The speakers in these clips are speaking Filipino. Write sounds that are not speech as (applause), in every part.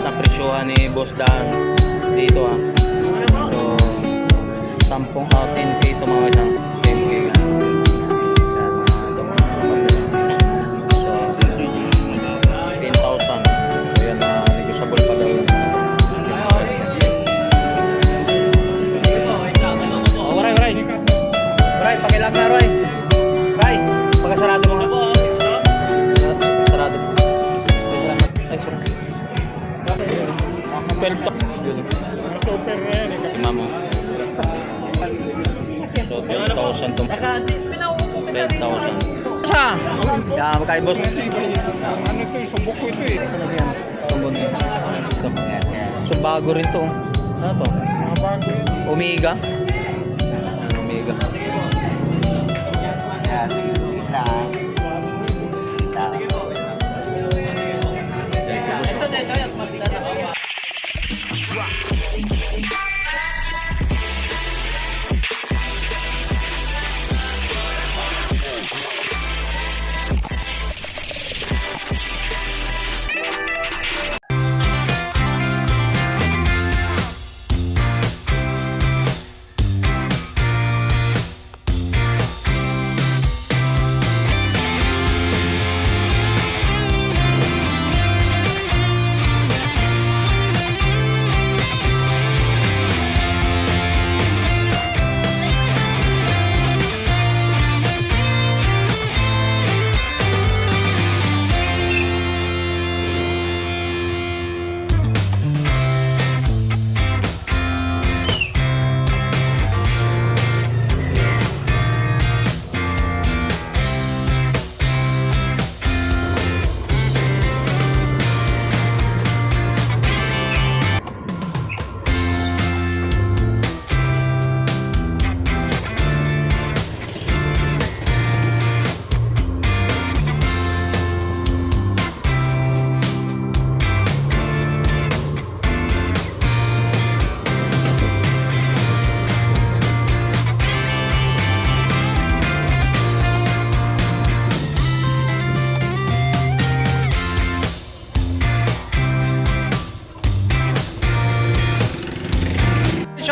sa presyuhan ni Boss Dan dito ah. So, 10 uh, 10k ito mga isang 10k. Yan, mga ito 12 to. Yun. Super na yan eh. Lima mo. So, 12,000 to. 12,000. Sa? Yan, kay boss. Ano to, subok ko ito eh. Tumbon yun. Ito. So, bago rin to. Ano to? Mga bago yun. Omega. Yan, Omega.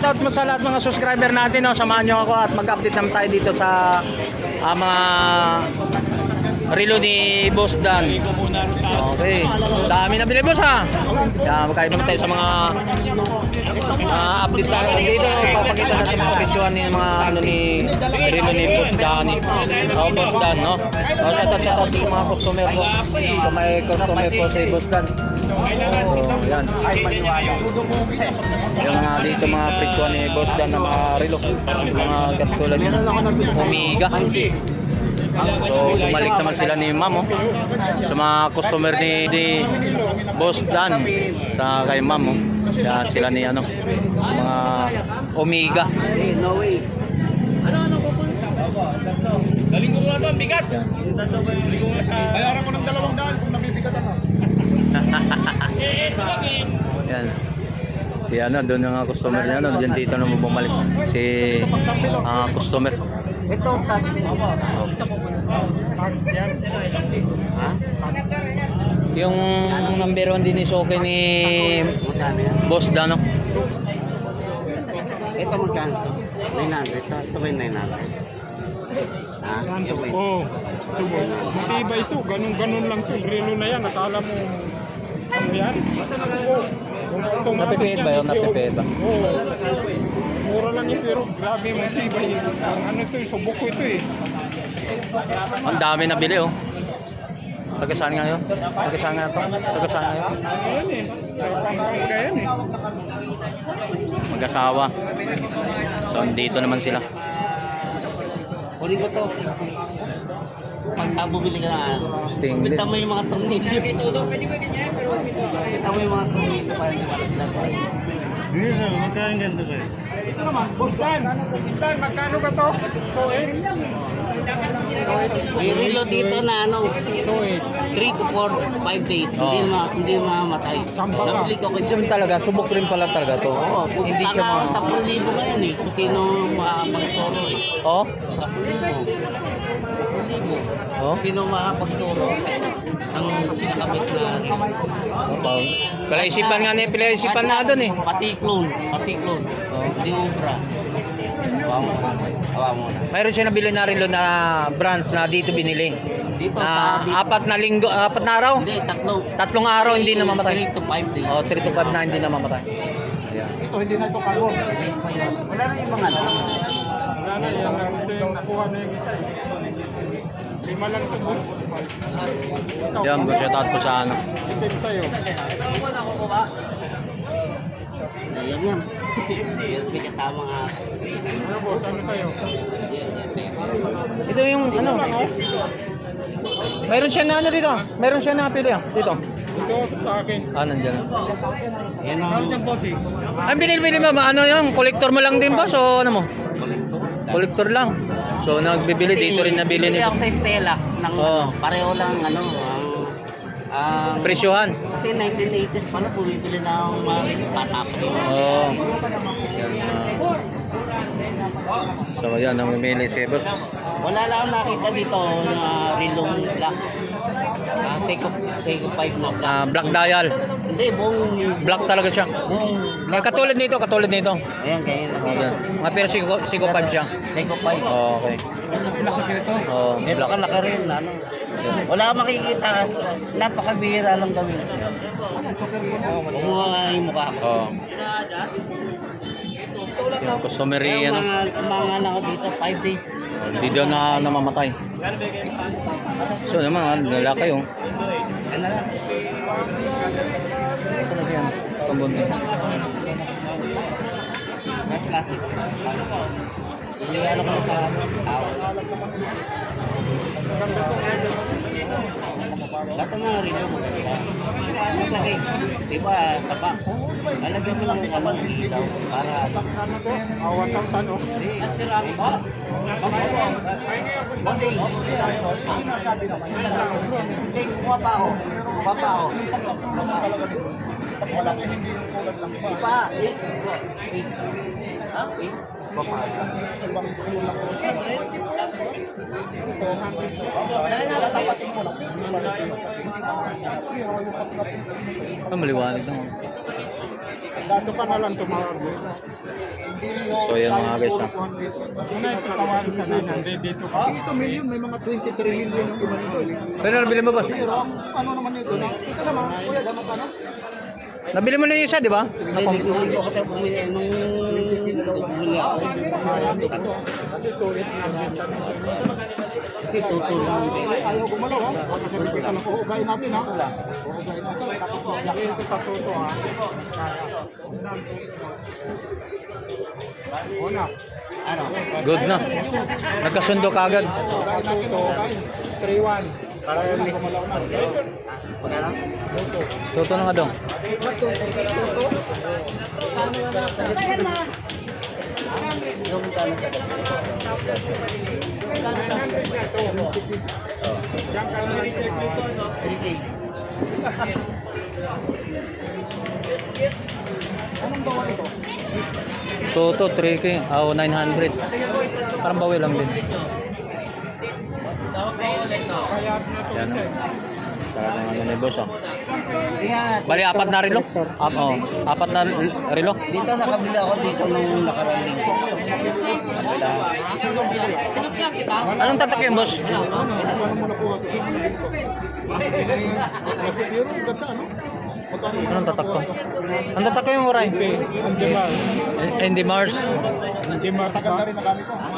Shoutout mo sa lahat mga subscriber natin. No? Samahan nyo ako at mag-update naman tayo dito sa ah, mga relo ni Boss Dan. Okay. Dami na bili boss ha. Yan, magkaiba naman tayo sa mga ah, update tayo dito. Papakita natin mga presyohan ni mga ano ni relo ni Boss Dan. Oh, Boss Dan, no? Oh, shoutout, shoutout sa mga customer ko. Sa may customer ko si Boss Dan. So, yan. Yung mga dito mga presyohan ni Boss Dan na mga relo. Mga katulad yun. Omega. So, bumalik naman sila ni Ma'am oh. Sa mga customer ni, ni Boss Dan sa kay Ma'am oh. Yan sila ni ano sa mga Omega. Galing ko muna to, bigat. Yan. Galing ko muna sa... Bayaran ko ng dalawang daan kung nabibigat ako. (laughs) Yan. Si ano, doon yung mga customer niya, ano, dyan dito naman bumalik. Si ah, customer. Ito, tag. Yan. Yung number one din is okay ni Boss Dan. oh. Ito magkano to? 900. Ito, ito ba yung 900? Ha? Ito ba yung- Oo. Ito. Matibay ito. Ganun-ganun lang ito. Relo na yan. Akala mo... Ano yan? Oo. Napipihit ba yun? yan, Napipihit ba? Oo. Mura lang yun pero grabe matibay. Ang ano ito, subok ko ito eh. Ang dami na bili oh. Taga saan nga yun? Taga saan nga to? Taga saan nga yun? Ayan eh. Pampanga yan eh. Mag-asawa. So, dito naman sila. Kunin ko to. Pag bumili ka na, Stainless. kita mo yung mga tornilyo. Kita mo yung mga tornilyo. para hindi malaglag. Ito naman. Dan, Dan, magkano ba to? To eh. May relo dito na ano, To eh. 3 to 4, 5 days. Oo. Hindi ma hindi ka. Nabili ko kay Kasi talaga, subok rin pala talaga to. Oo, Hindi siya mga... mga... 10,000 ngayon eh. Kung sino makapagturo eh. Oh? 10,000. 10,000. Oh? Sino makapagturo ang pinakamit na Oh, Palaisipan nga niya, palaisipan na doon eh. Pati clone, pati clone. Hindi ubra. Hawa mo na. Hawa mo na. Mayroon siya nabili na relo na brands na dito binili. Dito Na sa dito. apat na linggo, apat na araw? Hindi, tatlong. Tatlong araw hindi na mamatay. 3 to 5 days. Oh, 3 to 5 na hindi na mamatay. Ayan. Ito, hindi na ito cargo. Wala na yung mga ano. Wala na, yung nakuha na yung isa. Eh. Lima lang ito, boss. Diyan, boss, shout out po sa ano. itim sa'yo. Ayan yan. May kasama nga. Ano, boss, ano sa'yo? Ito yung ano. Mayroon siya na ano dito. Mayroon siya na pili ah. Dito. Ito, sa akin. Ah, nandiyan na. Yan ang Ang binili-bili mo, ba? ano yung collector mo lang din boss o ano mo? kolektor. Collector lang. So nagbibili dito rin nabili Bili nito. ako sa Stella. Ng, Oo. Pareho lang ano. Ang, ang, Presyohan. kasi 1980s pala bumibili na akong mga tatapos. Oo. Yan. ah. So yan, namimili si boss. Wala lang akong nakita dito na rilong black. Ah, Seiko, Seiko 5 na black. Ah, black dial. Hindi, buong... Black talaga siya. Buong Eh, katulad nito, katulad nito. Ayan, ganyan lang. Okay. Mga pero Sigo 5 siya. Seiko 5. Okay. Oh, Ito black. kalaki rin, ano. Wala kang makikita. Napakabihira lang gawin. Kumuha yung mukha ko. Oh. Yung customary Kaya ano. mga, mga ano ko dito, 5 days. Hindi daw na namamatay. So naman, yung. Ano lang. Ito na siya. May plastic. Iligalo ko na sa tao. Lahat mga rin yung maganda. Ano laki? Diba, sa box. Lalagyan mo lang ng ano, ilaw. Para ano. Ano to? Ah, 1,000 oh. Hindi, kuha pa ako. Kuha pa ako. Pa, eh. Eh. Ha? Eh. Kuha pa ako. Ah, maliwanag na. Dato ka na lang tumawag. So yan mga guys ah. Una ito tawagan sa nanay. Dito ka. Dito million, may mga 23 million yung iba nito. Pero nabili mo ang ano naman ito ito naman, kuya, gano'n ka na? Nabili mo na yung isa, di ba? Hindi, ko kasi bumili nung bumili ako. Kasi tutulong din. Ayaw gumalaw ha. Kasi kita na uugayin natin ha. Uugayin natin. Tapos sa tuto ha. Una, Ano? Good na. Nagkasundo ka agad. Uugayin natin, uugayin. 3-1. Para may Magkano? Tuto na nga daw. Yung. Diyan ka na i-check dito. 3K. Anong gawa ito? Tuto 3K. Ah, oh, 900. Parang bawi lang din. Kaya na to Yan. siya. Talagang ano ni boss ah. Kaya, Bali, apat na relo? Ap oh, apat na relo? dito nakabili ako dito nung nakarang linggo. Wala. Anong tatak yun, boss? Ano mo nakuha ito? Pero ang ganda ano? Anong tatak to? Ang tatak ko yung oray. Hindi Mars. Hindi Mars. Hindi Mars Tagal na ba?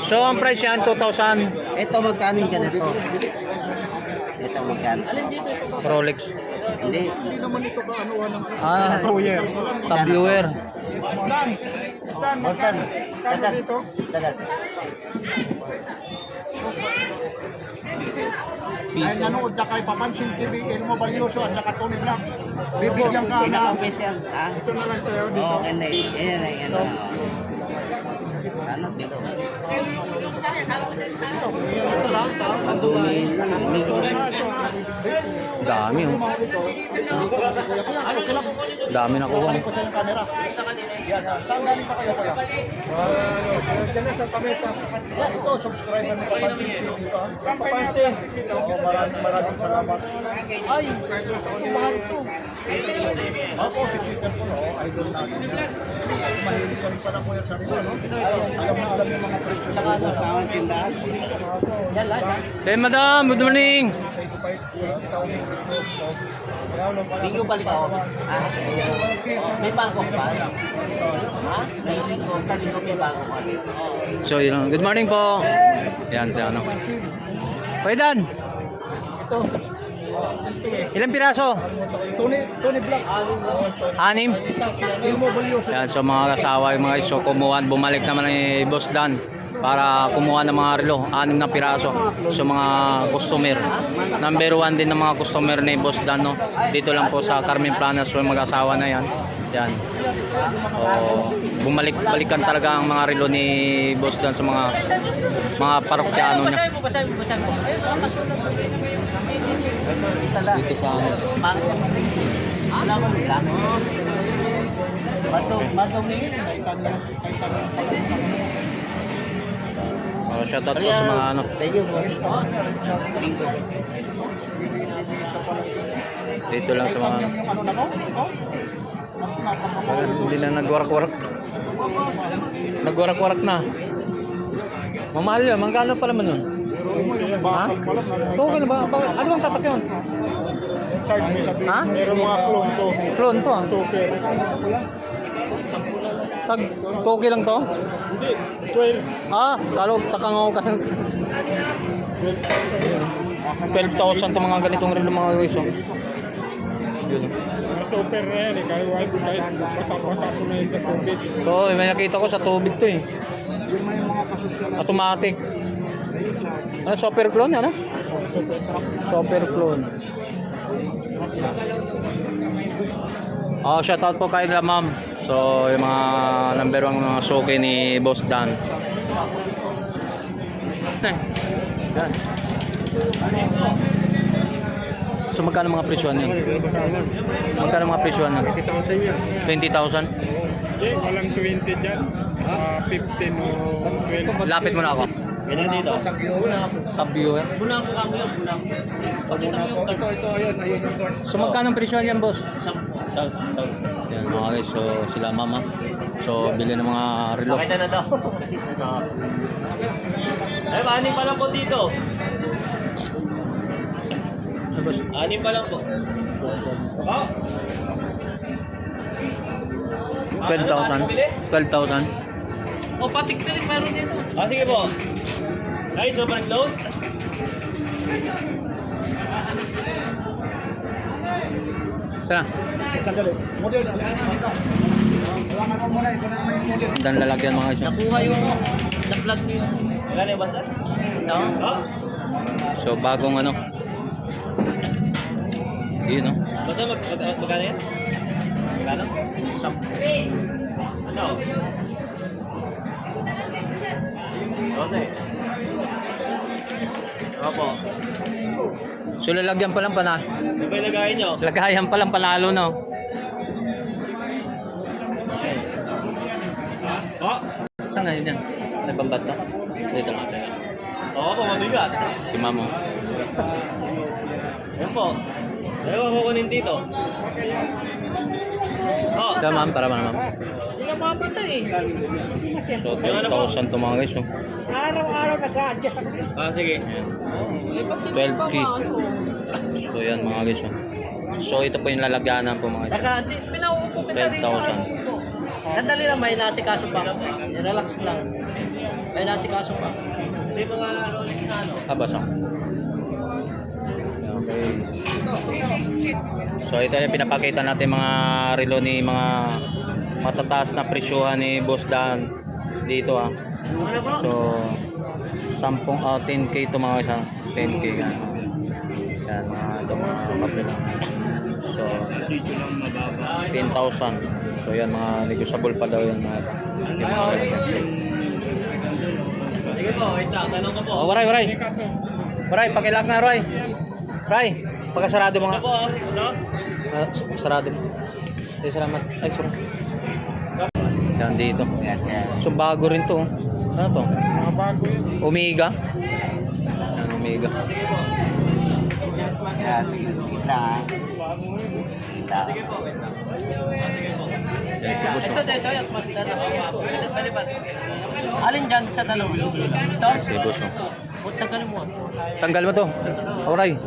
So, ang price yan, 2,000 Ito magkano yung ganito? Ito magkano? Rolex. Hindi. Hindi naman ito ka ano ng Ah, Kuya. sa viewer. Dan, magkano? Kano Tagal. dito? Tagal. Ay nanood na kay Papansin TV, Elmo Balyoso at saka Tony Black. Bibigyan ka na. Yan. Ha? Ito na lang sa'yo dito. Oo, okay na eh. Ayan na, ayan na. Ano, dito? Madumi. Madumi. Dami oh. Na. Dami na kuha. Saan galing pa kayo kuya? Diyan na sa pamesa. Ito, subscriber ni Kapansin. Kapansin. Maraming maraming salamat. Ay, mahal to. Ako, si Peter po, idol natin. Mahilig ka rin pala kuya sa rin, no? Alam na alam yung mga presyo na Saka sa aming tindahan. Yan, last. Say madam, good morning. Linggo balik ako. Ah, may bangkok ba? Ha? May linggo, sa linggo may bangkok pa. So yun, good morning po. Yan si ano. Pwede Ito. Ilang piraso? Tony, Tony Black. Anim. Yan, so mga kasawa, mga iso, kumuha, bumalik naman ni Boss Dan para kumuha ng mga relo, anim na piraso. So mga customer. Number one din ng mga customer ni Boss Dan, no? Dito lang po sa Carmen Planas, so mga asawa na yan. Yan. O, bumalik balikan talaga ang mga relo ni Boss Dan sa mga mga parokyano niya. Dito sa ano. Wala madumi. Kay Tanya, kay Oh, shoutout po sa mga ano. Thank you. Linggo. Dito lang sa mga ano? Wala, hindi na nagwarak-warak. Nagwarak-warak na. Mamahal yun. Magkano pa naman yun? Ha? Okay na ba? Ba- Ano bang tatak yun? Charge me. Ha? Meron mga clone to. Clone to ah. Super. Tag, okay lang to? Hindi, 12. Ah, kalo, takangaw ka. 12,000 to mga ganitong relo mga guys. oh. Yun. Super na yan eh. Kahit, kahit basa-basa ko na yun sa tubig. So, may nakita ko sa tubig to eh. Automatic. Ano, super clone ano? Super clone. Oh, shoutout po kay La Ma'am. So, yung mga number 1 mga suki ni Boss Dan. Yan. So, magkano mga presyon yun? Magkano mga presyon yun? 20,000? Walang 20 dyan. 15 o 12. Lapit mo na ako. Ganyan dito. Sa viewer. Muna ako kami yun. Muna ako. Ito, ito, ito. Ayun, ayun yung So, magkano presyon yan, boss? 10. Tawag, tawag. Yan mga guys, so sila mama. So bili ng mga relo. Pakita na daw. (laughs) Ay, anim pa lang po dito. Anim pa lang po. Oh. 12,000. 12,000. O, patik na rin meron dito. Ah, sige po. Guys, open and close. Yung model. dan lalagyan mga guys. Nakuha yung, na-vlog mo yung, Ilan yung basta? ito. Oh. So bagong ano. Yun no. Basta mag, mag, mag, magkano yan? Magkano? Sampo. Ano? Dose. Opo. So lalagyan pa lang pana. Ano ba ilagay nyo? Lagayan pa lang panalo no. Oh. Saan na yun yan? Sa ibang bansa? Dito lang. Oo po, mabigat. Si mamo. Yan po. Ayaw ko kunin dito. Oh. Ma'am, para ma'am. Hindi na mapatay eh. So 12,000 to mga guys. oh. Araw-araw nag-a-adjust ako. Ah, sige. Ba't hindi 12 pa feet. maano? So yan mga guys. oh. So ito po yung lalagyanan po mga guys. Saka, di, pinauupo kita dito. 12,000. Sandali lang, may nasikaso pa. Relax lang. May nasikaso pa. Hindi mga Rolex na ano. Habas ako. Okay. So ito yung pinapakita natin mga relo ni mga matataas na presyuhan ni Boss Dan dito ah. So 10 uh, 10k to mga isa 10k yan. Yan mga ito mga papel. So 10,000. So yan mga negotiable pa daw yan mga mga Sige po, wait lang. Tanong ko po. Oh, waray, waray. Waray, pakilak na, Roy. Roy. Pagkasarado mo nga. Ano? Sarado mo. Ay, salamat. Ay, sorry. Yan dito. So, bago rin to. oh. Ano to? Mga bago yan. Omega. Yan, Omega. Ito, ito, ito, yung master. Alin dyan sa dalawa? Ito? Si boss. oh. Tagalin mo. Tanggal mo to. Alright.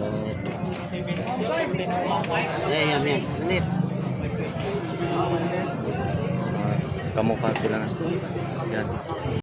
Yan, yan, yan. Ulit. Kamukha sila. Yan.